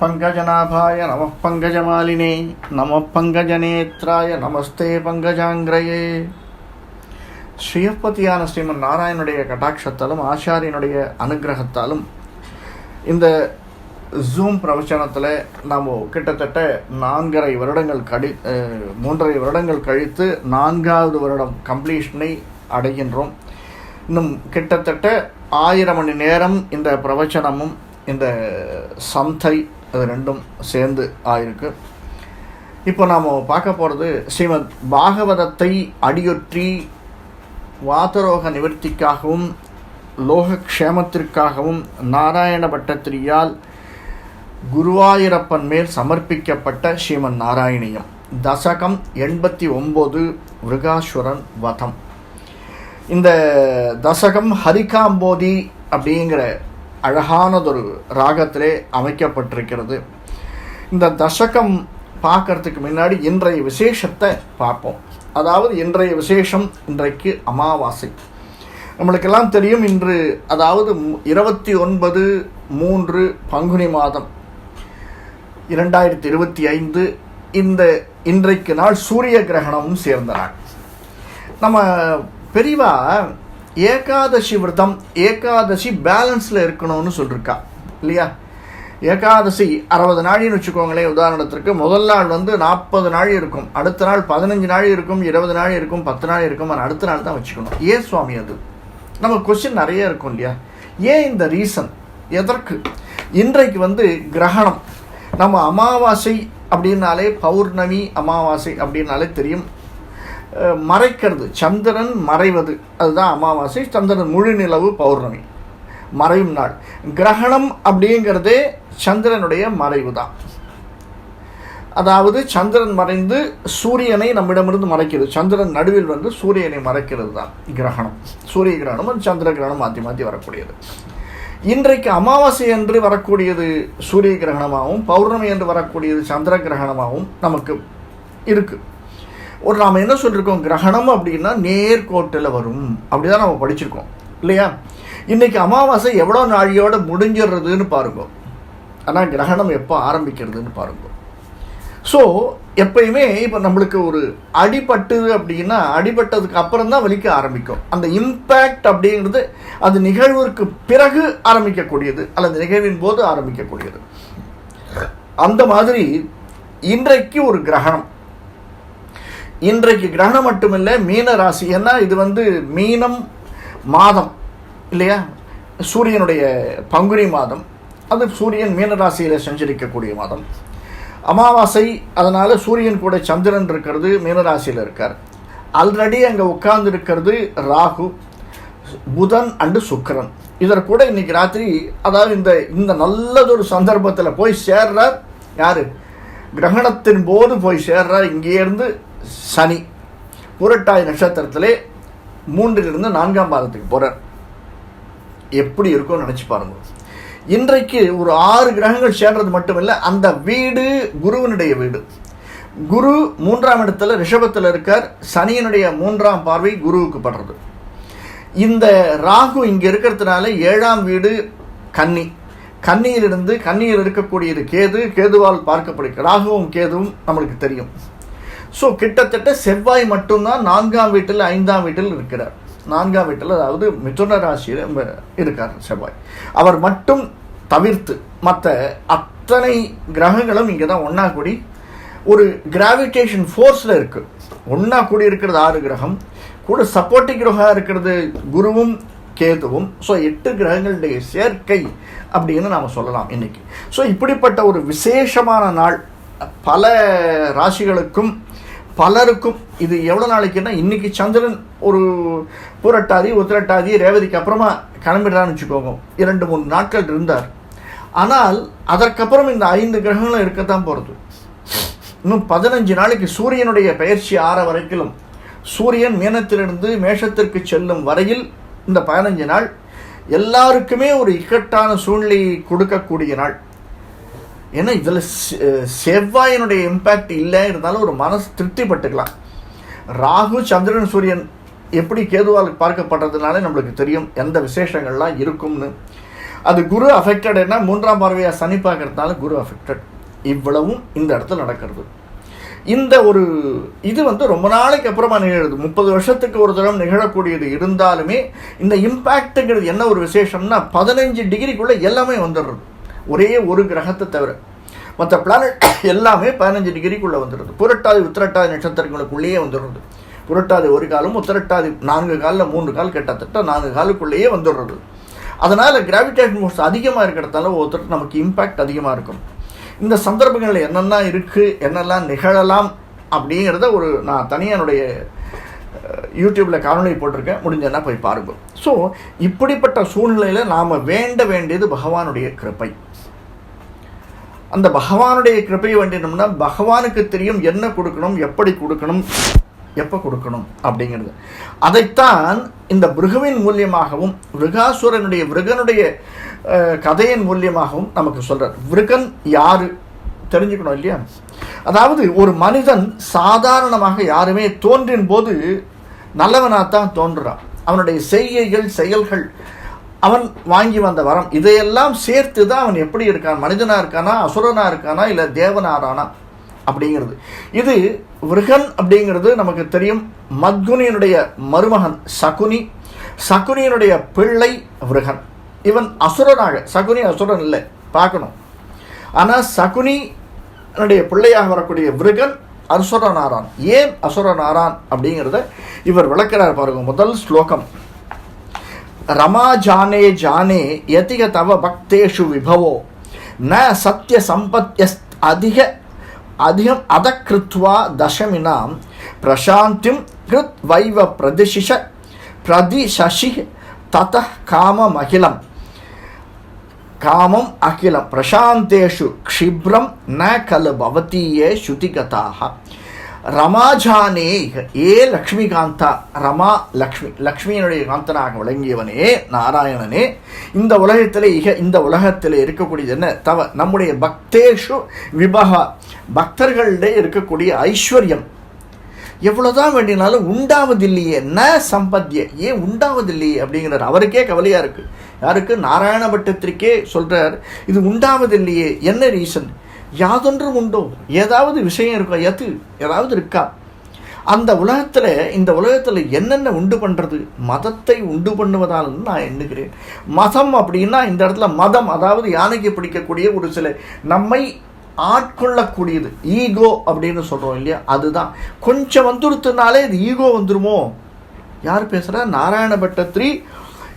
பங்கஜநாபாய நம பங்கஜமாலினே நம பங்கஜநேத்ராய நமஸ்தே பங்கஜாங்கிரையே ஸ்ரீயப்பதியான ஸ்ரீமன் நாராயணனுடைய கட்டாட்சத்தாலும் ஆச்சாரியனுடைய அனுகிரகத்தாலும் இந்த ஜூம் பிரவச்சனத்தில் நாம் கிட்டத்தட்ட நான்கரை வருடங்கள் கழி மூன்றரை வருடங்கள் கழித்து நான்காவது வருடம் கம்ப்ளீஷனை அடைகின்றோம். இன்னும் கிட்டத்தட்ட ஆயிரம் மணி நேரம் இந்த பிரவச்சனமும் இந்த சந்தை அது ரெண்டும் சேர்ந்து ஆயிருக்கு. இப்போ நாம் பார்க்க போகிறது ஸ்ரீமத் பாகவதத்தை அடியொற்றி வாதரோக நிவர்த்திக்காகவும் லோகக்ஷேமத்திற்காகவும் நாராயண பட்டத்திரியால் குருவாயூரப்பன் மேல் சமர்ப்பிக்கப்பட்ட ஸ்ரீமன் நாராயணியம். தசகம் எண்பத்தி ஒம்பது மிருகாசுரன் வதம். இந்த தசகம் ஹரிகாம்போதி அப்படிங்கிற அழகானதொரு ராகத்திலே அமைக்கப்பட்டிருக்கிறது. இந்த தசகம் பார்க்கறதுக்கு முன்னாடி இன்றைய விசேஷத்தை பார்ப்போம். அதாவது இன்றைய விசேஷம் இன்றைக்கு அமாவாசை. நம்மளுக்கெல்லாம் தெரியும் இன்று அதாவது இருபத்தி ஒன்பது மூன்று பங்குனி மாதம் இரண்டாயிரத்தி இருபத்தி ஐந்து இந்த இன்றைக்கு நாள் சூரிய கிரகணமும் சேர்ந்த நாள். நம்ம பெரிவாக ஏகாதசி விரதம் ஏகாதசி பேலன்ஸில் இருக்கணும்னு சொல்லியிருக்கா இல்லையா? ஏகாதசி அறுபது நாழின்னு வச்சுக்கோங்களேன் உதாரணத்திற்கு முதல் நாள் வந்து நாற்பது நாள் இருக்கும் அடுத்த நாள் பதினஞ்சு நாள் இருக்கும் இருபது நாள் இருக்கும் பத்து நாள் இருக்கும் ஆனால் அடுத்த நாள் தான் வச்சுக்கணும். ஏன் சுவாமி அது? நம்ம கொஸ்டின் நிறைய இருக்கும் இல்லையா? ஏன் இந்த ரீசன் எதற்கு? இன்றைக்கு வந்து கிரகணம். நம்ம அமாவாசை அப்படின்னாலே பௌர்ணமி அமாவாசை அப்படின்னாலே தெரியும். மறைக்கிறது. சந்திரன் மறைவது. அதுதான் அமாவாசை சந்திரன் முழு நிலவு பௌர்ணமி. மறையும் நாள். கிரகணம் அப்படிங்கிறதே சந்திரனுடைய மறைவு தான். அதாவது சந்திரன் மறைந்து சூரியனை நம்மிடமிருந்து மறைக்கிறது. சந்திரன் நடுவில் வந்து சூரியனை மறைக்கிறது தான் கிரகணம். சூரிய கிரகணம் அது சந்திர கிரகணம் மாற்றி மாற்றி வரக்கூடியது. இன்றைக்கு அமாவாசை என்று வரக்கூடியது சூரிய கிரகணமாகவும் பௌர்ணமி என்று வரக்கூடியது சந்திர கிரகணமாகவும் நமக்கு இருக்குது ஒரு நாம் என்ன சொல்லியிருக்கோம் கிரகணம் அப்படின்னா நேர்கோட்டில் வரும். அப்படிதான் நம்ம படிச்சிருக்கோம். இல்லையா? இன்றைக்கி அமாவாசை எவ்வளோ நாழியோடு முடிஞ்சிடுறதுன்னு பாருங்க. ஆனால் கிரகணம் எப்போ ஆரம்பிக்கிறதுன்னு பாருங்க. ஸோ எப்பயுமே இப்போ நம்மளுக்கு ஒரு அடிபட்டுது அப்படின்னா அடிபட்டதுக்கு அப்புறம் தான் வலிக்க ஆரம்பிக்கும். அந்த இம்பேக்ட் அப்படிங்கிறது அது நிகழ்விற்கு பிறகு ஆரம்பிக்கக்கூடியது அல்லது நிகழ்வின் போது ஆரம்பிக்கக்கூடியது. அந்த மாதிரி இன்றைக்கு ஒரு கிரகணம். இன்றைக்கு கிரகணம் மட்டுமில்லை மீன ராசி. ஏன்னா இது வந்து மீனம் மாதம் இல்லையா? சூரியனுடைய பங்குனி மாதம். அது சூரியன் மீன ராசியில் செஞ்சிருக்கக்கூடிய மாதம். அமாவாசை அதனால் சூரியன் கூட சந்திரன் இருக்கிறது மீனராசியில் இருக்கார். ஆல்ரெடி அங்கே உட்கார்ந்து இருக்கிறது ராகு புதன் அண்டு சுக்கரன். இதற்கு கூட இன்னைக்கு ராத்திரி அதாவது இந்த இந்த நல்லதொரு சந்தர்ப்பத்தில் போய் சேர்றார் யார்? கிரகணத்தின் போது போய் சேர்றார். இங்கேருந்து சனி புரட்டாய் நட்சத்திரத்திலே மூன்றிலிருந்து நான்காம் பாதத்துக்கு போகிறார் எப்படி இருக்கும்னு நினச்சி பாருங்க. இன்றைக்கு ஒரு ஆறு கிரகங்கள் சேர்றது மட்டுமில்லை அந்த வீடு குருவினுடைய வீடு. குரு மூன்றாம் இடத்துல ரிஷபத்தில் இருக்கார் சனியினுடைய மூன்றாம் பார்வை குருவுக்கு படுறது. இந்த ராகு இங்கே இருக்கிறதுனால ஏழாம் வீடு கன்னி. கன்னியிலிருந்து கன்னியில் இருக்கக்கூடியது கேது கேதுவால் பார்க்கப்படுகிறது. ராகுவும் கேதுவும் நம்மளுக்கு தெரியும். ஸோ கிட்டத்தட்ட செவ்வாய் மட்டும்தான் நான்காம் வீட்டில் ஐந்தாம் வீட்டில் இருக்கிறார். நான்காம் வீட்டில் அதாவது மிதுன ராசியில் இருக்கார் செவ்வாய். அவர் மட்டும் தவிர்த்து மற்ற அத்தனை கிரகங்களும் இங்கே தான் ஒன்றா கூடி ஒரு கிராவிடேஷன் ஃபோர்ஸில் இருக்குது ஒன்றா கூடி இருக்கிறது ஆறு கிரகம். கூட சப்போர்ட்டிங் கிரகம் இருக்கிறது குருவும் கேதுவும். ஸோ எட்டு கிரகங்களுடைய சேர்க்கை அப்படின்னு நாம் சொல்லலாம் இன்றைக்கி ஸோ இப்படிப்பட்ட ஒரு விசேஷமான நாள் பல ராசிகளுக்கும் பலருக்கும் இது எவ்வளோ நாளைக்குன்னா இன்றைக்கி சந்திரன் ஒரு பூரட்டாதி உத்திரட்டாதி ரேவதிக்கு அப்புறமா கிளம்பிடுறான்னு வச்சுக்கோங்க. இரண்டு மூணு நாட்கள் இருந்தார். ஆனால் அதற்கப்புறம் இந்த ஐந்து கிரகங்களும் இருக்கத்தான் போகிறது இன்னும் பதினஞ்சு நாளைக்கு சூரியனுடைய பயிற்சி ஆற வரைக்கும் சூரியன் மீனத்திலிருந்து மேஷத்திற்கு செல்லும் வரையில் இந்த பதினஞ்சு நாள் எல்லாருக்குமே ஒரு இக்கட்டான சூழ்நிலையை கொடுக்கக்கூடிய நாள். ஏன்னா இதில் செவ்வாயினுடைய இம்பேக்ட் இல்லை இருந்தாலும் ஒரு மனசு திருப்திப்பட்டுக்கலாம். ராகு சந்திரன் சூரியன் எப்படி கேதுவால் பார்க்கப்படுறதுனால நம்மளுக்கு தெரியும் எந்த விசேஷங்கள்லாம் இருக்கும்னு. அது குரு அஃபெக்டட்னா மூன்றாம் பார்வையாக சனி பார்க்கறதுனால குரு அஃபெக்டட் இவ்வளவும் இந்த இடத்துல நடக்கிறது. இந்த ஒரு இது வந்து ரொம்ப நாளைக்கு அப்புறமா நிகழுது. முப்பது வருஷத்துக்கு ஒரு தடவை நிகழக்கூடியது இருந்தாலுமே இந்த இம்பேக்ட்டுங்கிறது என்ன ஒரு விசேஷம்னா பதினஞ்சு டிகிரிக்குள்ளே எல்லாமே வந்துடுறது. ஒரே ஒரு கிரகத்தை தவிர மற்ற பிளானட் எல்லாமே பதினஞ்சு டிகிரிக்குள்ளே வந்துடுது. புரட்டாதி உத்திரட்டாதி நட்சத்திரங்களுக்குள்ளேயே வந்துடுறது புரட்டாதி ஒரு காலம் உத்திரட்டாதி நான்கு காலில் மூன்று கால் கிட்டத்தட்ட நான்கு காலுக்குள்ளேயே வந்துடுறது அதனால் கிராவிடேஷன் ஃபோர்ஸ் அதிகமாக இருக்கிறதால ஒருத்தருக்கு நமக்கு இம்பேக்ட் அதிகமாக இருக்கும். இந்த சந்தர்ப்பங்களில் என்னென்ன இருக்குது என்னெல்லாம் நிகழலாம் அப்படிங்கிறத ஒரு நான் தனியானுடைய யூடியூப்பில் காணொலி போட்டிருக்கேன். முடிஞ்சன்னா போய் பாருங்க. ஸோ இப்படிப்பட்ட சூழ்நிலையில் நாம் வேண்ட வேண்டியது பகவானுடைய கிருப்பை அந்த பகவானுடைய கிருப்பையை வேண்டினோம்னா பகவானுக்கு தெரியும் என்ன கொடுக்கணும் எப்படி கொடுக்கணும் எப்போ கொடுக்கணும் அப்படிங்கிறது. அதைத்தான் இந்த பிருகுவின் மூலியமாகவும் விருகாசுரனுடைய விருகனுடைய கதையின் மூலியமாகவும் நமக்கு சொல்கிறார் விருகன் யார்? தெரிஞ்சுக்கணும் இல்லையா? அதாவது ஒரு மனிதன் சாதாரணமாக யாருமே தோன்றின் போது நல்லவனாகத்தான் தோன்றுறான். அவனுடைய செய்கைகள் செயல்கள் அவன் வாங்கி வந்த வரம். இதையெல்லாம் சேர்த்து தான் அவன் எப்படி இருக்கான்? மனிதனாக இருக்கானா? அசுரனாக இருக்கானா? இல்லை தேவனாரானா அப்படிங்கிறது. இது விருகன் அப்படிங்கிறது நமக்கு தெரியும். மத்குனியனுடைய மருமகன் சகுனி. சகுனியனுடைய பிள்ளை விருகன். இவன் அசுரனாக சகுனி அசுரன் இல்லை பார்க்கணும். ஆனால் சகுனினுடைய பிள்ளையாக வரக்கூடிய விருகன் அசுரனாரான். ஏன் அசுரனாரான் அப்படிங்கிறத இவர் விளக்கிறார் பாருங்க முதல் ஸ்லோகம். रमा जाने जाने यतिक तव भक्तेषु विभवो। न सत्य सम्पत्त्यस् अधिक अधिकम् अधकृत्वा दशमिनां प्रशान्तिं कृत्वैव प्रदिशिष प्रदिशशि ततः काममखिलं कामम् अखिलं प्रशान्तेषु क्षिप्रं न खलु भवति ये श्रुतिगताः। ரமாஜானே ஏ லக்ஷ்மிகாந்தா ரமா லக்ஷ்மி லக்ஷ்மியினுடைய காந்தனாக விளங்கியவனே நாராயணனே இந்த உலகத்திலே இக இந்த உலகத்தில் இருக்கக்கூடியது என்ன? தவ நம்முடைய பக்தேஷு விபகா பக்தர்களிடையே இருக்கக்கூடிய ஐஸ்வர்யம். எவ்வளோதான் வேண்டினாலும் உண்டாவதில்லையே ந சம்பத்திய ஏன் உண்டாவதில்லையே அப்படிங்கிறார். அவருக்கே கவலையாக இருக்குது யாருக்கு? நாராயண பட்டத்திற்கே சொல்கிறார் இது உண்டாவதில்லையே என்ன ரீசன் யாதொன்றும் உண்டோ? ஏதாவது விஷயம் இருக்கா? எது? ஏதாவது இருக்கா? அந்த உலகத்தில் இந்த உலகத்தில் என்னென்ன உண்டு பண்ணுறது மதத்தை உண்டு பண்ணுவதால் நான் எண்ணுகிறேன். மதம் அப்படின்னா இந்த இடத்துல மதம் அதாவது யானைக்கு பிடிக்கக்கூடிய ஒரு சில. நம்மை ஆட்கொள்ளக்கூடியது. ஈகோ அப்படின்னு சொல்கிறோம் இல்லையா? அதுதான். கொஞ்சம் வந்துருத்துனாலே இது ஈகோ வந்துருமோ? யார் பேசுகிறா நாராயண பட்டத்ரி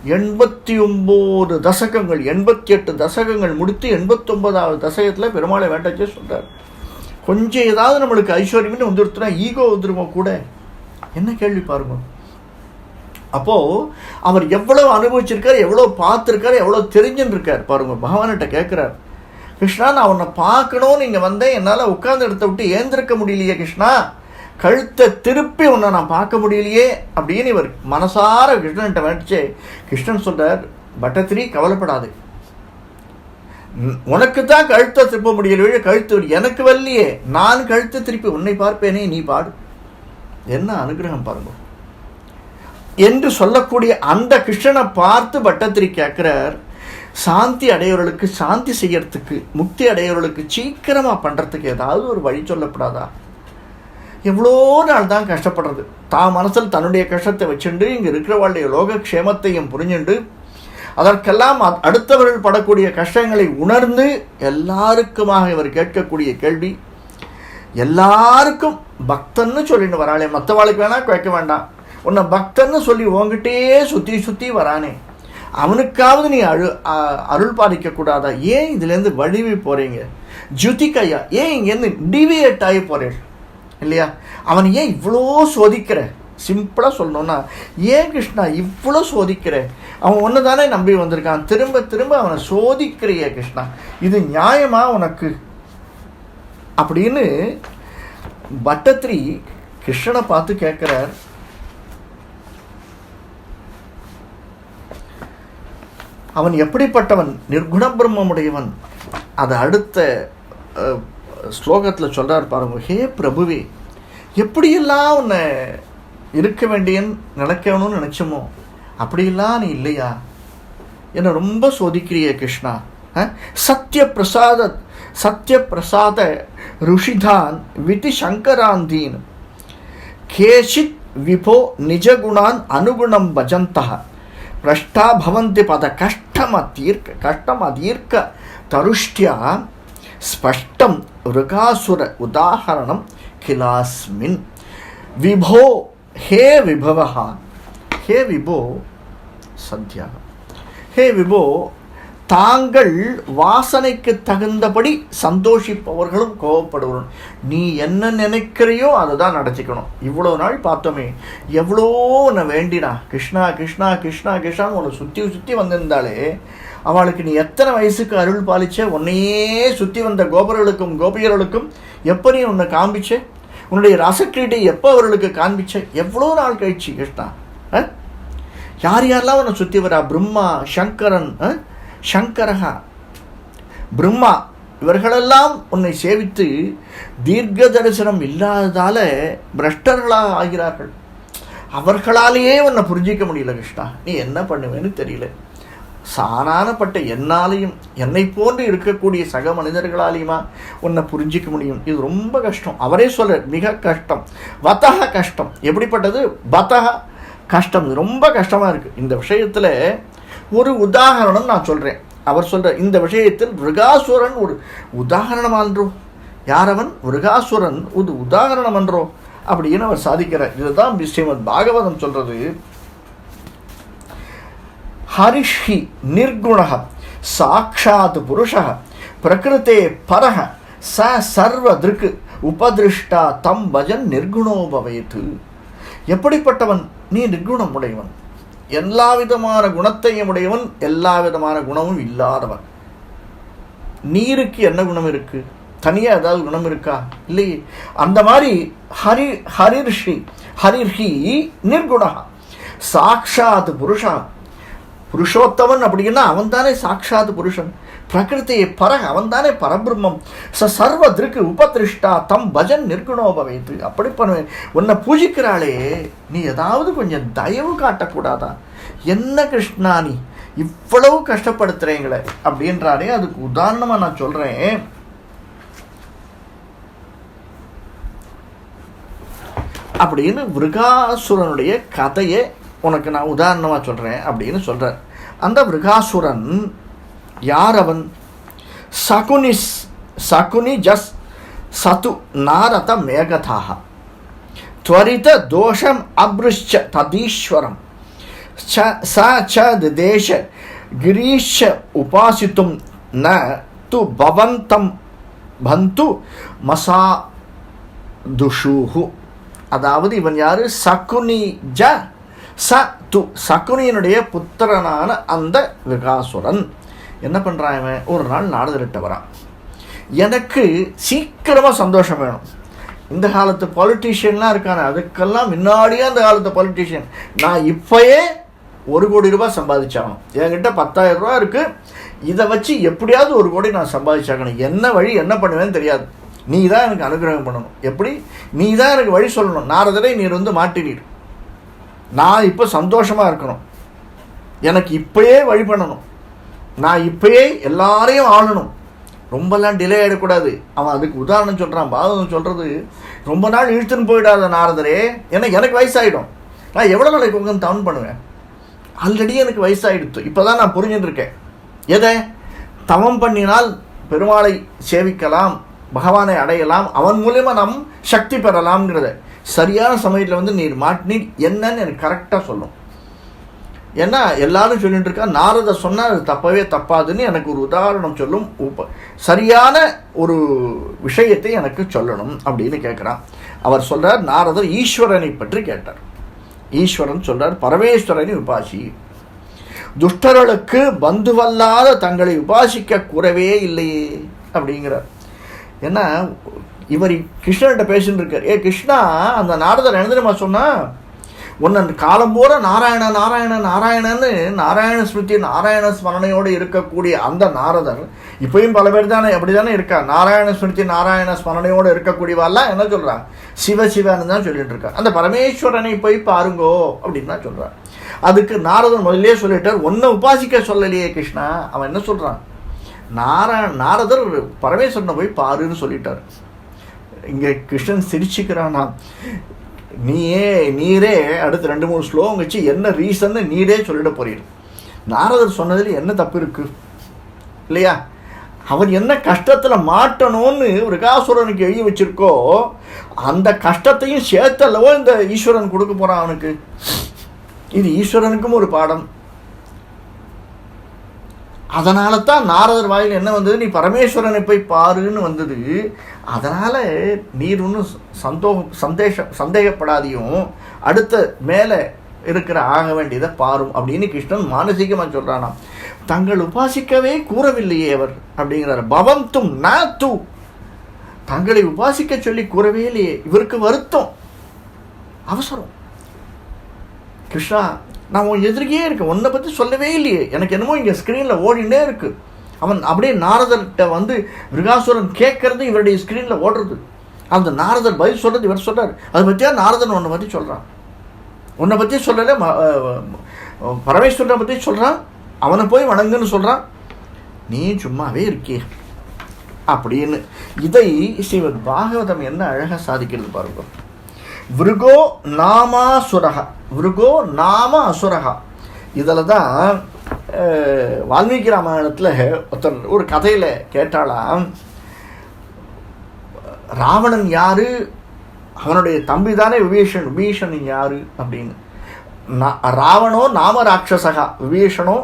எண்பத்தி ஒம்பது தசகங்கள் எண்பத்தி எட்டு தசகங்கள் முடித்து எண்பத்தொம்பதாவது தசகத்தில் பெருமாளை வேண்டச்சே சொல்கிறார் கொஞ்சம் ஏதாவது நம்மளுக்கு ஐஸ்வர்யம்னு வந்துருத்துனா ஈகோ வந்துருமோ கூட? என்ன கேள்வி பாருங்க. அப்போது அவர் எவ்வளோ அனுபவிச்சிருக்கார் எவ்வளோ பார்த்துருக்காரு எவ்வளோ தெரிஞ்சுன்னு இருக்கார் பாருங்க. பகவான்கிட்ட கேட்குறார் கிருஷ்ணா நான் உன்னை பார்க்கணும்னு இங்கே வந்தேன் என்னால் உட்காந்து இடத்த விட்டு ஏந்திருக்க முடியலையே கிருஷ்ணா. கழுத்தை திருப்பி உன்னை நான் பார்க்க முடியலையே அப்படின்னு இவர் மனசார கிருஷ்ணன்ட்ட வேண்டிச்சு கிருஷ்ணன் சொல்கிறார் பட்டத்திரி கவலைப்படாது. உனக்கு தான் கழுத்தை திருப்ப முடியல கழுத்து எனக்கு வரலையே. நான் கழுத்தை திருப்பி உன்னை பார்ப்பேனே நீ பாடு. என்ன அனுகிரகம் பாருங்க. என்று சொல்லக்கூடிய அந்த கிருஷ்ணனை பார்த்து பட்டத்திரி கேட்கிறார் சாந்தி அடையவர்களுக்கு சாந்தி செய்யறதுக்கு முக்தி அடையவர்களுக்கு சீக்கிரமாக பண்ணுறதுக்கு ஏதாவது ஒரு வழி சொல்லப்படாதா? எவ்வளோ நாள் தான் கஷ்டப்படுறது? தான் மனசில் தன்னுடைய கஷ்டத்தை வச்சுண்டு இங்கே இருக்கிறவாளுடைய லோகக்ஷேமத்தையும் புரிஞ்சுண்டு அதற்கெல்லாம் அடுத்தவர்கள் படக்கூடிய கஷ்டங்களை உணர்ந்து எல்லாருக்குமாக இவர் கேட்கக்கூடிய கேள்வி எல்லாருக்கும் பக்தன்னு சொல்லிட்டு வராளே மற்றவாளுக்கு வேணால் கேட்க வேண்டாம். உன்னை பக்தன்னு சொல்லி உன்கிட்டயே சுற்றி சுற்றி வரானே. அவனுக்காவது நீ அழு அருள் பாதிக்கக்கூடாதா ஏன் இதுலேருந்து வழிவி போகிறீங்க ஜுதிகையா? ஏன் இங்கேருந்து டிவியேட் ஆகி போகிறேன் இல்லையா? அவன் ஏன் இவ்வளோ சோதிக்கிற? சிம்பிளாக சொல்லணும்னா ஏன் கிருஷ்ணா இவ்வளோ சோதிக்கிற? அவன் ஒன்று தானே நம்பி வந்திருக்கான். திரும்ப திரும்ப அவனை சோதிக்கிறிய கிருஷ்ணா. இது நியாயமா உனக்கு? அப்படின்னு பட்டத்ரி கிருஷ்ணனை பார்த்து கேட்குறார். அவன் எப்படிப்பட்டவன்? நிர்குண பிரம்மமுடையவன். அது அடுத்த ஸ்லோகத்தில் சொல்கிறார் பாருங்க ஹே பிரபுவே எப்படியெல்லாம் உன்னை இருக்க வேண்டியன்னு நினைக்கணும்னு நினச்சோமோ அப்படியெல்லாம் நீ இல்லையா? என்னை ரொம்ப சோதிக்கிறிய கிருஷ்ணா சத்திய பிரசாத சத்திய பிரசாத ருஷிதான் விதி சங்கராந்தீன். கேஷித் விபோ நிஜகுணான் அனுகுணம் பஜந்தா பிரஷ்டா பவந்தி பத கஷ்டம் அதீர்க்க கஷ்டம் அதீர்க்க தருஷ்டியா ஸ்பஷ்டம் ருகாசுர உதாகரணம் கிலாஸ்மின் விபோ ஹே விபவஹா ஹே விபோ சத்யா ஹே விபோ தாங்கள் வாசனைக்கு தகுந்தபடி சந்தோஷிப்பவர்களும் கோவப்படுவரும் நீ என்ன நினைக்கிறையோ அதை தான் நடத்திக்கணும் இவ்வளோ நாள் பார்த்தோமே எவ்வளோ உன்னை வேண்டினா கிருஷ்ணா கிருஷ்ணா கிருஷ்ணா கிருஷ்ணான்னு உன்னை சுற்றி சுற்றி வந்திருந்தாலே அவளுக்கு நீ எத்தனை வயசுக்கு அருள் பாலிச்ச உன்னையே சுற்றி வந்த கோபர்களுக்கும் கோபியர்களுக்கும் எப்போ நீ உன்னை காண்பிச்ச? உன்னுடைய ரசக்கிரீட்டை எப்போ அவர்களுக்கு காண்பிச்ச? எவ்வளோ நாள் கழிச்சு கிருஷ்ணா ஆ? யார் யாரெல்லாம் உன்னை சுற்றி வரா? பிரம்மா சங்கரன் சங்கரஹா. பிரம்மா இவர்களெல்லாம் உன்னை சேவித்து தீர்க்க தரிசனம் இல்லாததால பிரஷ்டர்களாக ஆகிறார்கள். அவர்களாலேயே உன்னை புரிஞ்சிக்க முடியல கிருஷ்ணா. நீ என்ன பண்ணுவேன்னு தெரியல. சாணானப்பட்ட என்னாலையும் என்னை போன்று இருக்கக்கூடிய சக மனிதர்களாலையுமா உன்னை புரிஞ்சிக்க முடியும்? இது ரொம்ப கஷ்டம். அவரே சொல்ற மிக கஷ்டம். வத்தக கஷ்டம். எப்படிப்பட்டது? பத்தக கஷ்டம். இது ரொம்ப கஷ்டமாக இருக்குது இந்த விஷயத்தில் ஒரு உதாரணம் நான் சொல்கிறேன் அவர் சொல்கிற இந்த விஷயத்தில் மிருகாசுரன் ஒரு உதாரணம் அன்றோ? யாரவன்? மிருகாசுரன் ஒரு உதாரணம் அன்றோ? அப்படின்னு அவர் சாதிக்கிறார். இதுதான் ஸ்ரீமத் பாகவதம் சொல்கிறது ஹரிஷி நிர்குணः சாட்சாத் புருஷः பிரகிருத்தே பரः ச சர்வ திருக்கு உபதிருஷ்டா தம் பஜன் நிர்குணோ பவேத்து எப்படிப்பட்டவன்? நீ நிர்குணம் உடையவன் எல்லா விதமான குணத்தையும் உடையவன் எல்லா விதமான குணமும் இல்லாதவன். நீருக்கு என்ன குணம் இருக்கு? தனியாக ஏதாவது குணம் இருக்கா? இல்லையே. அந்த மாதிரி ஹரி ஹரிர்ஷி ஹரிர்ஹி நிர்குணா சாக்ஷாத் புருஷா புருஷோத்தமன் அப்படின்னா அவன் தானே சாட்சாத் புருஷன். பிரகிருத்தியை பரக அவன்தானே பரபிரம்மம். ச சர்வ திருக்கு உபதிருஷ்டா தம் பஜன் நிர்குணோபவைத்து அப்படி பண்ணுவேன் உன்னை பூஜிக்கிறாளே நீ ஏதாவது கொஞ்சம் தயவு காட்டக்கூடாதா? என்ன கிருஷ்ணா நீ? இவ்வளவு கஷ்டப்படுத்துறீங்களே அப்படின்றாரே அதுக்கு உதாரணமாக நான் சொல்கிறேன் அப்படின்னு விருகாசுரனுடைய கதையை உனக்கு நான் உதாரணமாக சொல்கிறேன் அப்படின்னு சொல்கிறார் அந்த விருகாசுரன் யார் அவன் சகுனிஸ் சகுனி ஜஸ் சது நாரத மேகதாக त्वरित दोषम् अभृश्च तदीश्वरं च स च दिदेश गिरीश उपासितुं न तु भवन्तं பந்து மசா துஷூஹு அதாவது இவன் யாரு சகுனி ஜ ச து சகுனியினுடைய புத்திரனான அந்த விகாசுரன். என்ன பண்ணுறான் இவன்? ஒரு நாள் நாடுதிருட்ட வரான். எனக்கு சீக்கிரமாக சந்தோஷம் வேணும். இந்த காலத்து பாலிட்டிஷியன்லாம் இருக்கானே அதுக்கெல்லாம் முன்னாடியே அந்த காலத்து பாலிட்டிஷியன் நான் இப்போயே ஒரு கோடி ரூபாய் சம்பாதிச்சாகணும். என்கிட்ட பத்தாயிரம் ரூபா இருக்குது இதை வச்சு எப்படியாவது ஒரு கோடி நான் சம்பாதிச்சாகணும். என்ன வழி என்ன பண்ணுவேன்னு தெரியாது. நீ தான் எனக்கு அனுகிரகம் பண்ணணும். எப்படி? நீ தான் எனக்கு வழி சொல்லணும். நாரதரை நீர் வந்து மாட்டினீர். நான் இப்போ சந்தோஷமாக இருக்கணும். எனக்கு இப்போயே வழி பண்ணணும். நான் இப்பயே எல்லாரையும் ஆளணும். ரொம்பலாம் டிலே ஆகிடக்கூடாது அவன் அதுக்கு உதாரணம் சொல்கிறான் பாதகம் சொல்கிறது ரொம்ப நாள் இழுத்துன்னு போயிடாத நாரதரே. ஏன்னா எனக்கு வயசாகிடும் நான் எவ்வளோ நாளைக்கு உட்காந்து தவன் பண்ணுவேன்? ஆல்ரெடி எனக்கு வயசாகிடுத்து இப்போ தான் நான் புரிஞ்சுட்டுருக்கேன். எதை? தவம் பண்ணினால் பெருமாளை சேவிக்கலாம் பகவானை அடையலாம் அவன் மூலியமாக நாம் சக்தி பெறலாம்ங்கிறத. சரியான சமயத்தில் வந்து நீர் மாட்டினி என்னன்னு எனக்கு கரெக்டாக சொல்லும். ஏன்னா எல்லாரும் சொல்லிட்டு இருக்கா நாரத சொன்னால் அது தப்பவே தப்பாதுன்னு எனக்கு ஒரு உதாரணம் சொல்லும். உப சரியான ஒரு விஷயத்தை எனக்கு சொல்லணும் அப்படின்னு கேட்குறான் அவர் சொல்கிறார் நாரதர் ஈஸ்வரனை பற்றி கேட்டார். ஈஸ்வரன் சொல்கிறார் பரமேஸ்வரனை உபாசி. துஷ்டர்களுக்கு பந்துவல்லாத தங்களை உபாசிக்க கூறவே இல்லையே அப்படிங்கிறார். ஏன்னா இவர் கிருஷ்ணர்கிட்ட பேசிட்டு இருக்கார். ஏ கிருஷ்ணா அந்த நாரதர் என்ன தெரியுமா சொன்னா? உன்னை காலம் பூரா நாராயண நாராயண நாராயணன்னு நாராயண ஸ்மிருதி நாராயண ஸ்மரணையோடு இருக்கக்கூடிய அந்த நாரதர் இப்பயும் பல பேர் தானே அப்படி தானே இருக்கா நாராயண ஸ்மிருதி நாராயண ஸ்மரணையோடு இருக்கக்கூடியவாள்லாம் என்ன சொல்கிறான் சிவ சிவன்னு தான் சொல்லிட்டு இருக்கா அந்த பரமேஸ்வரனை போய் பாருங்கோ அப்படின்னு தான் சொல்கிறான் அதுக்கு நாரதன் முதலே சொல்லிட்டார். ஒன்றை உபாசிக்க சொல்லலையே கிருஷ்ணா. அவன் என்ன சொல்கிறான் நாரா நாரதர் பரமேஸ்வரனை போய் பாருன்னு சொல்லிட்டார். இங்கே கிருஷ்ணன் சிரிச்சுக்கிறானா? நீயே நீரே அடுத்து ரெண்டு மூணு ஸ்லோகம் வச்சு என்ன ரீசன்னு நீரே சொல்லிட போறீர். நாரதர் சொன்னதில் என்ன தப்பு இருக்கு இல்லையா? அவர் என்ன கஷ்டத்தில் மாட்டணும்னு ரிகாசுரனுக்கு எழுதி வச்சிருக்கோ அந்த கஷ்டத்தையும் சேர்த்தல்லவோ இந்த ஈஸ்வரன் கொடுக்க போகிறான் அவனுக்கு. இது ஈஸ்வரனுக்கும் ஒரு பாடம். அதனால தான் நாரதர் வாயில் என்ன வந்தது? நீ பரமேஸ்வரனை போய் பாருன்னு வந்தது. அதனால் நீர் ஒன்றும் சந்தோகம் சந்தேஷம் சந்தேகப்படாதையும். அடுத்த மேலே இருக்கிற ஆக வேண்டியதை பாரும் அப்படின்னு கிருஷ்ணன் மானசீகமாக சொல்கிறானாம் தங்கள் உபாசிக்கவே கூறவில்லையே அவர் அப்படிங்கிறார். பவந்தும் நா தூ தங்களை உபாசிக்க சொல்லி கூறவே இல்லையே. இவருக்கு வருத்தம். அவசரம். கிருஷ்ணா நான் உன் எதிரியே இருக்கேன். உன்னை பற்றி சொல்லவே இல்லையே. எனக்கு என்னமோ இங்கே ஸ்க்ரீனில் ஓடினே இருக்குது அவன் அப்படியே நாரதர்கிட்ட வந்து மிருகாசுரன் கேட்கறது இவருடைய ஸ்க்ரீனில் ஓடுறது. அந்த நாரதர் பதில் சொல்கிறது இவர் சொல்கிறார் அதை பற்றியா நாரதன் உன்னை பற்றி சொல்கிறான் உன்னை பற்றி சொல்லலை பரமேஸ்வரனை பற்றி சொல்கிறான் அவனை போய் வணங்குன்னு சொல்கிறான் நீ சும்மாவே இருக்கியே அப்படின்னு. இதை ஸ்ரீமத் பாகவதம் என்ன அழகாக சாதிக்கிறது பாருங்க. விருகோ நாமா சுரகா. விருகோ நாம அசுரகா இதில் தான் வால்மீகி ராமாயணத்தில் ஒருத்தர் ஒரு கதையில் கேட்டாலாம் ராவணன் யாரு? அவனுடைய தம்பி தானே விபீஷன் விபீஷணன் யாரு? அப்படின்னு. ராவணோ நாம ராட்சசகா விபீஷணோ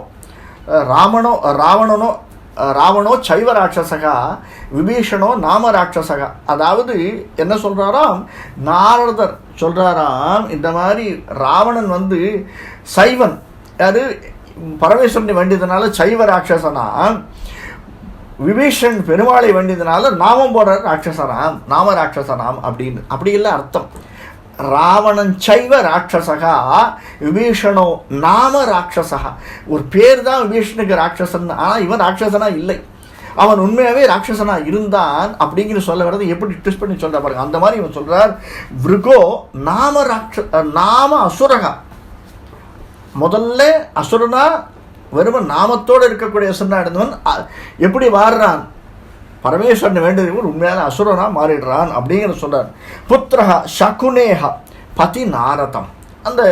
ராமனோ ராவணனோ ராவணோ சைவ ராட்சசகா விபீஷணோ நாம ராட்சசகா. அதாவது என்ன சொல்கிறாராம் நாரதர் சொல்கிறாராம் இந்த மாதிரி ராவணன் வந்து சைவன். யாரு? பரமேஸ்வரனை வேண்டியதுனால சைவ ராட்சசனா. விபீஷன் பெருமாளை வேண்டியதுனால நாமம் போடுற ராட்சசனாம் நாம ராட்சசனாம் அப்படின்னு. அப்படி இல்லை அர்த்தம். ராவணன் சைவ ராட்சசகா விபீஷணோ நாம ராட்சசகா. ஒரு பேர் தான் விபீஷனுக்கு ராட்சசன் ஆனால் இவன் ராட்சசனா இல்லை. அவன் உண்மையாகவே ராட்சசனா இருந்தான் அப்படிங்கிற சொல்ல வர்றது எப்படி ட்விஸ்ட் பண்ணி சொல்கிறா பாருங்க. அந்த மாதிரி இவன் சொல்கிறார் விருகோ நாம ராட்ச நாம அசுரகா. முதல்ல அசுரனா வெறும் நாமத்தோடு இருக்கக்கூடிய அசுரனா இருந்தவன் எப்படி மாறுறான் பரமேஸ்வரன் வேண்டியவன் உண்மையான அசுரனாக மாறிடுறான் அப்படிங்கிற சொல்கிறார் புத்திரஹா சகுனேஹா பதி நாரதம் அந்த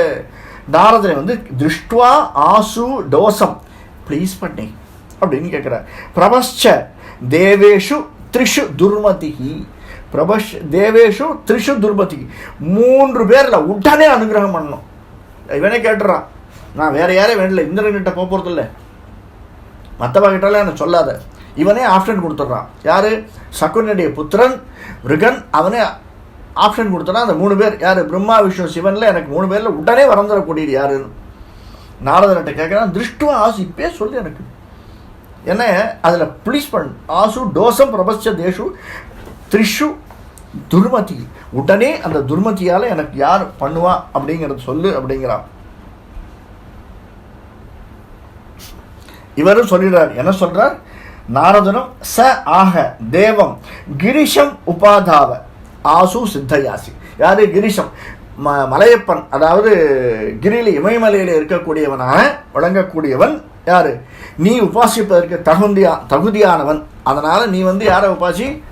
நாரதனை வந்து திருஷ்டுவா ஆசு டோசம் ப்ளீஸ் பண்ணி அப்படின்னு கேட்குறார். பிரபஷ்ச தேவேஷு த்ரிஷு துர்மதிஹி. பிரபஷ் தேவேஷு த்ரிஷு துர்மதிஹி. மூன்று பேரில் உடனே அனுகிரகம் பண்ணணும். இவனே கேட்டுறான். நான் வேறு யாரையும் வேண்டல இந்திரன்கிட்ட போக போகிறதில்ல மற்றவா கிட்டலாம் எனக்கு சொல்லாத. இவனே ஆப்ஷன் கொடுத்துட்றான். யார்? சகுனுடைய புத்திரன் மிருகன் அவனே ஆப்ஷன் கொடுத்தனா அந்த மூணு பேர் யார்? பிரம்மா விஷ்ணு சிவனில் எனக்கு மூணு பேரில் உடனே வரந்துடக்கூடியது யாருன்னு. நாரதன்கிட்ட கேட்குறான் திருஷ்டுவா ஆசு இப்பே சொல்லு எனக்கு. என்ன? அதில் ப்ளீஸ் பண் ஆசு டோசம் பிரபஞ்ச தேஷு த்ரிஷு துர்மதி. உடனே அந்த துர்மதியால் எனக்கு யார் பண்ணுவா அப்படிங்கிறத சொல்லு அப்படிங்கிறான். இவரும் சொல்லிடுறார். என்ன சொல்கிறார் நாரதனும் ச ஆக தேவம் கிரிஷம் உபாதாவ ஆசு சித்தயாசி. யாரு? கிரிஷம். ம மலையப்பன் அதாவது கிரியில் இமயமலையில் இருக்கக்கூடியவனாக வழங்கக்கூடியவன் யாரு? நீ உபாசிப்பதற்கு தகுந்தியா தகுதியானவன். அதனால் நீ வந்து யாரை உபாசி?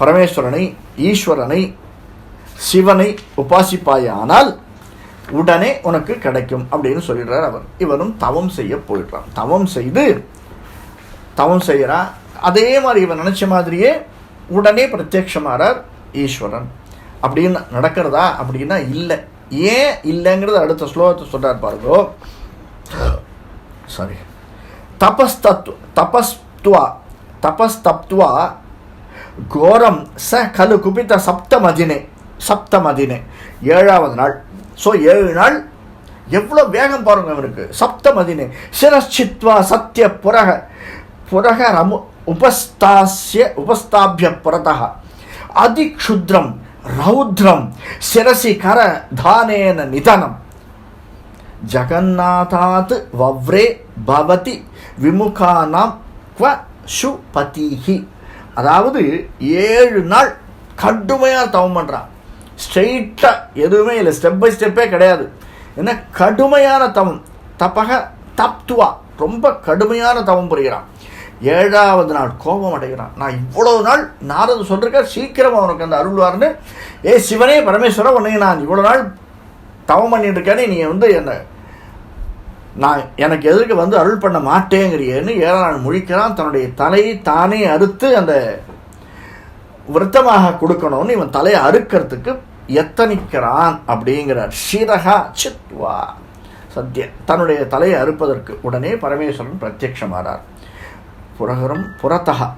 பரமேஸ்வரனை ஈஸ்வரனை சிவனை உபாசிப்பாயானால் உடனே உனக்கு கிடைக்கும் அப்படின்னு சொல்லிடுறார் அவர். இவரும் தவம் செய்ய போயிடுறான். தவம் செய்து தவம் செய்கிறான் அதே மாதிரி இவன் நினச்ச மாதிரியே உடனே பிரத்யட்சமாறார் ஈஸ்வரன். அப்படின்னு நடக்கிறதா அப்படின்னா இல்லை. ஏன் இல்லைங்கிறது அடுத்த ஸ்லோகத்தை சொல்கிறார் பாருங்கோ. சாரி தபஸ்தத்வ தபஸ்துவா தபஸ்தப்துவா கோரம் ச கலு குபித சப்தமதினே சப்தமதினே ஏழாவது நாள். ஸோ ஏழு நாள் எவ்வளோ வேகம் பாருங்க அவருக்கு சப்தமதினே சிரச்சித்வா சத்திய புரக. புரக ரமு உபஸ்தாஸ்ய உபஸ்தாபிய புறத்தா அதிக்ஷுத்ரம் ரௌத்ரம் சிரசி கர தானேன நிதனம் ஜகநாதாத் வவ்ரே பவதி விமுகானாம் குவ சுபதிஹி அதாவது ஏழு நாள் கடுமையாக தவம் பண்ணுறான் ஸ்ட்ரெயிட்டாக எதுவுமே இல்லை. ஸ்டெப் பை ஸ்டெப்பே கிடையாது. என்ன கடுமையான தவம்? தப்பக தப்துவா. ரொம்ப கடுமையான தவம் புரிகிறான் ஏழாவது நாள் கோபம் அடைகிறான். நான் இவ்வளவு நாள் நாரது சொல்லிருக்க சீக்கிரம் அவனுக்கு அந்த அருள்வார்னு ஏ சிவனே பரமேஸ்வரன் உன்னை நான் இவ்வளோ நாள் தவம் பண்ணிட்டு இருக்கேனே நீ வந்து என்னை நான் எனக்கு எதிர்க்க வந்து அருள் பண்ண மாட்டேங்கிறியேன்னு ஏழாம் நாள் முழிக்கிறான். தன்னுடைய தலையை தானே அறுத்து அந்த விரத்தமாக கொடுக்கணும்னு இவன் தலையை அறுக்கிறதுக்கு எத்தனிக்கிறான் அப்படிங்கிறார். ஷீரகா சித்வா. சத்ய தன்னுடைய தலையை அறுப்பதற்கு உடனே பரமேஸ்வரன் பிரத்யட்சமானார். புறகரும் புறத்தக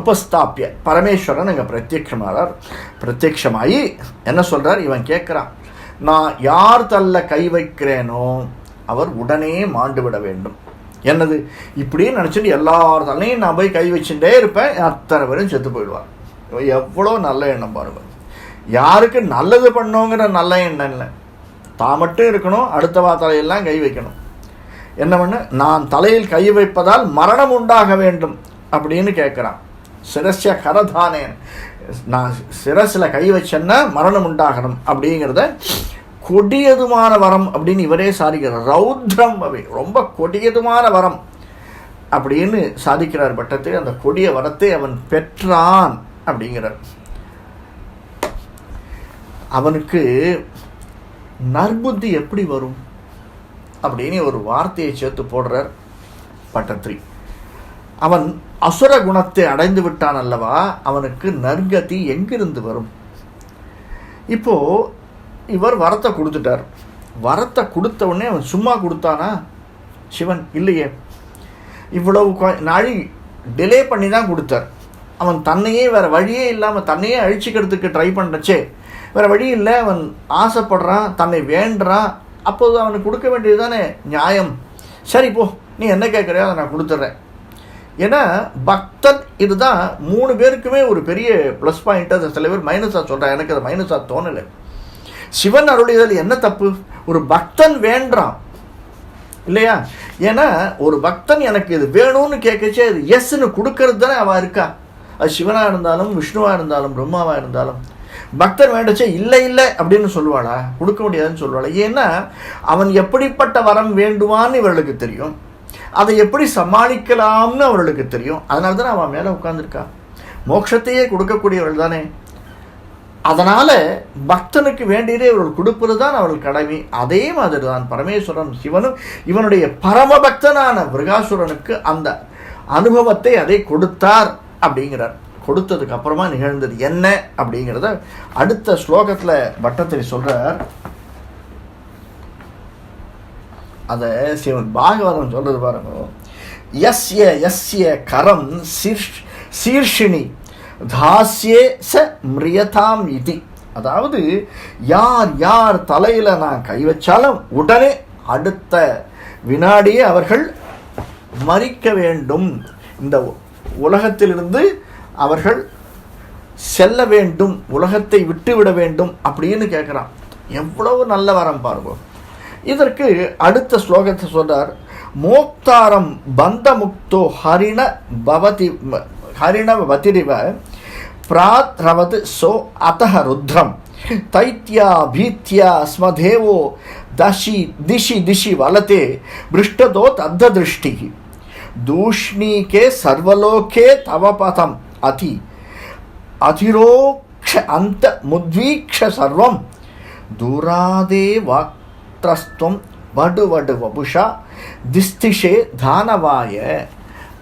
உபஸ்தாப்பிய பரமேஸ்வரன் அங்கே பிரத்யட்சமானார் பிரத்யட்சமாயி என்ன சொல்கிறார் இவன் கேட்குறான் நான் யார் தள்ள கை வைக்கிறேனோ அவர் உடனே மாண்டு விட வேண்டும். என்னது? இப்படியே நினச்சிட்டு எல்லார் தலையும் நான் போய் கை வச்சுட்டே இருப்பேன். அத்தனை பேரும் செத்து போயிடுவார் எவ்வளோ நல்ல எண்ணம் பாருங்க. யாருக்கு நல்லது பண்ணோங்கிற நல்ல எண்ணம் இல்லை. தான் மட்டும் இருக்கணும் அடுத்த வார்த்தையெல்லாம் கை வைக்கணும். என்ன பண்ண நான் தலையில் கை வைப்பதால் மரணம் உண்டாக வேண்டும் அப்படின்னு கேட்குறான் சிரஸ்ய கரதானேன். நான் சிரஸில் கை வச்சேன்னா மரணம் உண்டாகணும் அப்படிங்கிறத கொடியதுமான வரம் அப்படின்னு இவரே சாதிக்கிறார். ரௌத்ரம் அவை ரொம்ப கொடியதுமான வரம் அப்படின்னு சாதிக்கிறார் பட்டத்தை. அந்த கொடிய வரத்தை அவன் பெற்றான் அப்படிங்கிறார். அவனுக்கு நற்புத்தி எப்படி வரும்? அப்படின்னு ஒரு வார்த்தையை சேர்த்து போடுறார் பட்டத்ரி அவன் அசுர குணத்தை அடைந்து விட்டான் அல்லவா? அவனுக்கு நற்கதி எங்கிருந்து வரும்? இப்போ இவர் வரத்தை கொடுத்துட்டார். வரத்தை கொடுத்த உடனே அவன் சும்மா கொடுத்தானா? சிவன் இல்லையே. இவ்வளவு கொ- நாழி டிலே பண்ணி தான் கொடுத்தார். அவன் தன்னையே வேற வழியே இல்லாமல் தன்னையே அழிச்சிக்கிறதுக்கு ட்ரை பண்ணச்சே வேற வழி இல்லை. அவன் ஆசைப்படுறான் தன்னை வேண்டுறான். அப்போது அவனுக்கு கொடுக்க வேண்டியது தானே நியாயம். சரி போ. நீ என்ன கேட்குறியோ அதை நான் கொடுத்துட்றேன். ஏன்னா பக்தன் இதுதான் மூணு பேருக்குமே ஒரு பெரிய ப்ளஸ் பாயிண்ட்டாக அதை சில பேர் மைனஸாக சொல்கிறான் எனக்கு அது மைனஸாக தோணலை. சிவன் அருளியதில் என்ன தப்பு? ஒரு பக்தன் வேண்டான் இல்லையா? ஏன்னா ஒரு பக்தன் எனக்கு இது வேணும்னு கேட்கச்சே அது எஸ்ன்னு கொடுக்கறது தானே அவன் இருக்கா? அது சிவனாக இருந்தாலும் விஷ்ணுவாக இருந்தாலும் பிரம்மாவாக இருந்தாலும் பக்தர் வேண்டுச்சே இல்லை இல்லை அப்படின்னு சொல்லுவாளா? கொடுக்க முடியாதுன்னு சொல்லுவாளா? ஏன்னா அவன் எப்படிப்பட்ட வரம் வேண்டுவான்னு இவர்களுக்கு தெரியும். அதை எப்படி சமாளிக்கலாம்னு அவர்களுக்கு தெரியும். அதனால தானே அவன் மேலே உட்காந்துருக்கா மோட்சத்தையே கொடுக்கக்கூடியவர்கள் தானே. அதனால் பக்தனுக்கு வேண்டியதே இவர்கள் கொடுப்பது தான் அவர்கள் கடமை. அதே மாதிரி தான் பரமேஸ்வரன் சிவனும் இவனுடைய பரம பக்தனான விருகாசுரனுக்கு அந்த அனுபவத்தை அதை கொடுத்தார் அப்படிங்கிறார். கொடுத்ததுக்கு அப்புறமா நிகழ்ந்தது என்ன அப்படிங்கிறத அடுத்த ஸ்லோகத்தில் பட்டத்தில் சொல்கிறார் அதை சிவன் பாகவதம் சொல்றது பாருங்க. யஸ்ய யஸ்ய கரம் சீர்ஷ் சீர்ஷினி தாஸ்யே ச மிரியதாம் இதி. அதாவது யார் யார் தலையில் நான் கை வச்சாலும் உடனே அடுத்த வினாடியே அவர்கள் மறிக்க வேண்டும். இந்த உலகத்திலிருந்து அவர்கள் செல்ல வேண்டும் உலகத்தை விட்டுவிட வேண்டும் அப்படின்னு கேட்குறான். எவ்வளவு நல்ல வரம் பாருங்க. இதற்கு அடுத்த ஸ்லோகத்தை சொல்றார் மோக்தாரம் பந்தமுக்தோ ஹரிண பவதி ஹரிண வதிரிவ பிராத்ரவது சோ அத்தக ருத்ரம். தைத்யா பீத்யா ஸ்மதேவோ தஷி திஷி திஷி வலதே பிருஷ்டதோ தத்த திருஷ்டி தூஷ்ணீகே சர்வலோகே தவ பதம். அதி அதிரோக்ஷ அந்த முத்வீக்ஷ சர்வம் தூராதே வாக்திரஸ்துவம் வடு வடு வபுஷா திஸ்திஷே தானவாய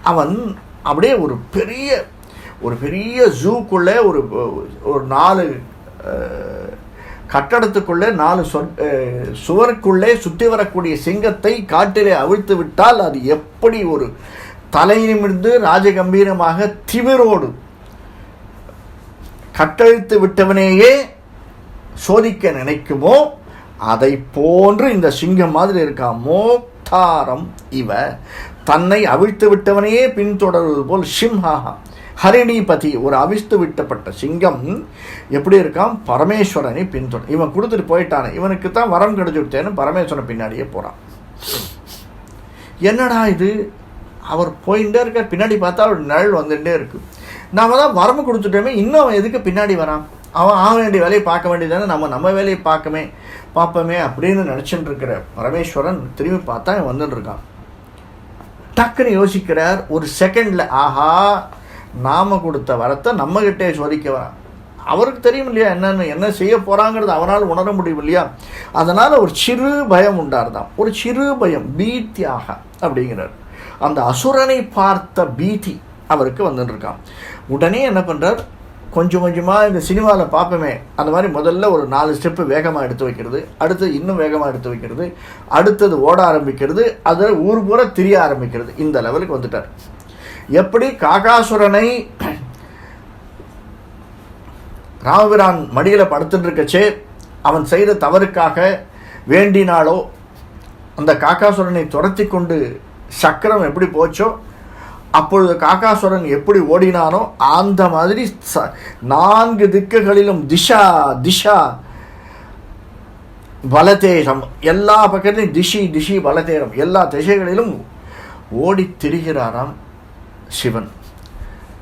அவன் அப்படியே ஒரு பெரிய ஒரு பெரிய ஜூக்குள்ளே ஒரு ஒரு நாலு கட்டடத்துக்குள்ளே நாலு சுவருக்குள்ளே சுற்றி வரக்கூடிய சிங்கத்தை காட்டிலே அவிழ்த்து விட்டால் அது எப்படி ஒரு தலையிலிருந்து ராஜகம்பீரமாக திமிரோடு கட்டழித்து விட்டவனேயே சோதிக்க நினைக்குமோ? அதை போன்று இந்த சிங்கம் மாதிரி இருக்கா? மோக்தாரம் இவ தன்னை அவிழ்த்து விட்டவனையே பின்தொடர்வது போல் சிம்ஹாஹா. ஹரிணிபதி ஒரு அவிழ்த்து விட்டப்பட்ட சிங்கம் எப்படி இருக்கான்? பரமேஸ்வரனை பின்தொடர் இவன் கொடுத்துட்டு போயிட்டானே. இவனுக்கு தான் வரம் கிடைச்சு விட்டேன்னு பரமேஸ்வரன் பின்னாடியே போகிறான் என்னடா இது? அவர் போயிட்டே இருக்க பின்னாடி பார்த்தா அவர் நிழல் வந்துகிட்டே இருக்கு. நாம தான் வரம்பு கொடுத்துட்டோமே இன்னும் அவன் எதுக்கு பின்னாடி வரான்? அவன் ஆக வேண்டிய வேலையை பார்க்க வேண்டியதானே நம்ம நம்ம வேலையை பார்க்கமே பார்ப்போமே அப்படின்னு நினச்சிட்டு இருக்கிற பரமேஸ்வரன் திரும்பி பார்த்தா இவன் வந்துட்டு இருக்கான். டக்குன்னு யோசிக்கிறார் ஒரு செகண்டில் ஆஹா நாம கொடுத்த வரத்தை நம்மகிட்டே சோதிக்க வரான். அவருக்கு தெரியும் இல்லையா என்னென்னு என்ன செய்ய போகிறாங்கிறது அவனால் உணர முடியும் இல்லையா? அதனால் ஒரு சிறு பயம் உண்டார்தான். ஒரு சிறு பயம் பீத்தியாக அப்படிங்கிறார். அந்த அசுரனை பார்த்த பீதி அவருக்கு வந்துட்டுருக்கான் உடனே என்ன பண்ணுறார் கொஞ்சம் கொஞ்சமாக இந்த சினிமாவில் பார்ப்போமே. அந்த மாதிரி முதல்ல ஒரு நாலு ஸ்டெப்பு வேகமாக எடுத்து வைக்கிறது அடுத்தது இன்னும் வேகமாக எடுத்து வைக்கிறது அடுத்தது ஓட ஆரம்பிக்கிறது அதில் ஊர் பூரா திரிய ஆரம்பிக்கிறது. இந்த லெவலுக்கு வந்துட்டார். எப்படி காகாசுரனை ராமபிரான் மடியில் படுத்துட்டு இருக்கச்சே அவன் செய்த தவறுக்காக வேண்டினாலோ அந்த காக்காசுரனை துரத்தி கொண்டு சக்கரம் எப்படி போச்சோ அப்பொழுது காக்காசுரன் எப்படி ஓடினானோ அந்த மாதிரி ச- நான்கு திக்குகளிலும் திஷா திஷா பலதேசம் எல்லா பக்கத்திலும் திஷி திஷி பலதேரம் எல்லா திசைகளிலும் ஓடித் திரிகிறாராம் சிவன்.